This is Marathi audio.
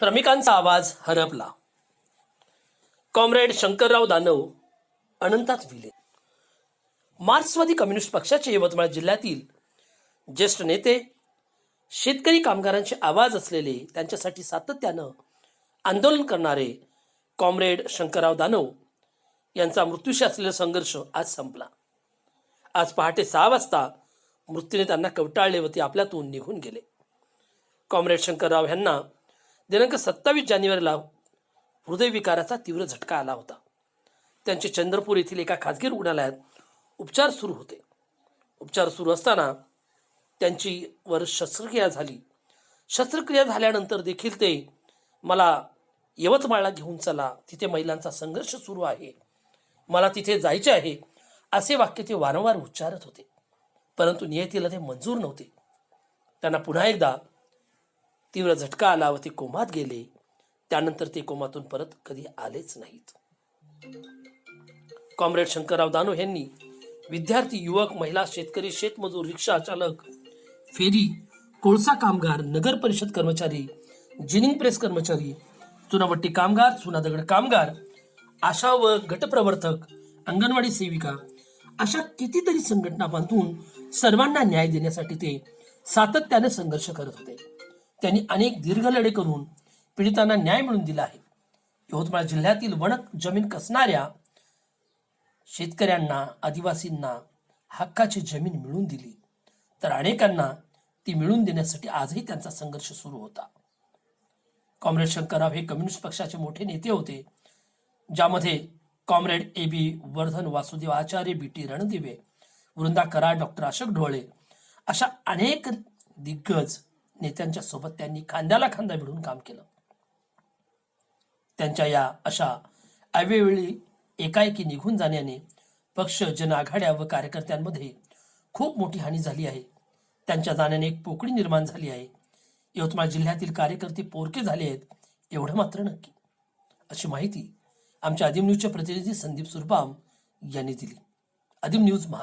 श्रमिकांचा आवाज हरपला. कॉम्रेड शंकरराव दानव अनंतात विले मार्क्सवादी कम्युनिस्ट पक्षाचे यवतमाळ जिल्ह्यातील ज्येष्ठ नेते शेतकरी कामगारांचे आवाज असलेले त्यांच्यासाठी सातत्यानं आंदोलन करणारे कॉम्रेड शंकरराव दानव यांचा मृत्यूशी असलेला संघर्ष आज संपला. आज पहाटे सहा वाजता मृत्यूने त्यांना कवटाळले व ते आपल्यातून निघून गेले. कॉम्रेड शंकरराव यांना दिनांक सत्तावीस जानेवारीला हृदयविकाराचा तीव्र झटका आला होता. त्यांचे चंद्रपूर येथील एका खाजगी रुग्णालयात उपचार सुरू होते. उपचार सुरू असताना त्यांची वर शस्त्रक्रिया झाली. शस्त्रक्रिया झाल्यानंतर देखील ते मला यवतमाळला घेऊन चला. तिथे महिलांचा संघर्ष सुरू आहे. मला तिथे जायचे आहे असे वाक्य ते वारंवार उच्चारत होते. परंतु नियतीला ते मंजूर नव्हते. त्यांना पुन्हा एकदा तीव्र झटका आला व ते कोमात गेले. त्यानंतर ते कोमातून परत कधी आलेच नाहीत. कॉम्रेड शंकरराव दानू यांनी विद्यार्थी युवक महिला शेतकरी शेतमजूर रिक्षा चालक फेरी कोळसा कामगार नगर परिषद कर्मचारी जिनिंग प्रेस कर्मचारी चुनावट्टी कामगार चुनादगड कामगार आशा व गटप्रवर्तक अंगणवाडी सेविका अशा कितीतरी संघटना बांधून सर्वांना न्याय देण्यासाठी ते सातत्याने संघर्ष करत होते. त्यांनी अनेक दीर्घ लढे करून पीडितांना न्याय मिळवून दिला आहे. यवतमाळ जिल्ह्यातील वणक जमीन कसणाऱ्या शेतकऱ्यांना आदिवासींना हक्काची जमीन मिळवून दिली. तर अनेकांना ती मिळवून देण्यासाठी आजही त्यांचा संघर्ष सुरू होता. कॉम्रेड शंकरराव हे कम्युनिस्ट पक्षाचे मोठे नेते होते ज्यामध्ये comrade A B Vardhan Vasudev Acharya B T Ranadive Vrinda Karad doctor Ashok Dhole अशा अनेक दिग्गज नेत्यांच्या सोबत त्यांनी खांद्याला खांदा भिडून काम केलं. त्यांच्या या अशा अवेळी एकाएकी निघून जाण्याने पक्ष जनआघाड्या व कार्यकर्त्यांमध्ये खूप मोठी हानी झाली आहे. त्यांच्या जाण्याने एक पोकळी निर्माण झाली आहे. यवतमाळ जिल्ह्यातील कार्यकर्ते पोरके झाले आहेत एवढं मात्र नक्की. अशी माहिती आमच्या आदिम न्यूजचे प्रतिनिधी संदीप सुरपाम यांनी दिली. आदिम न्यूज महा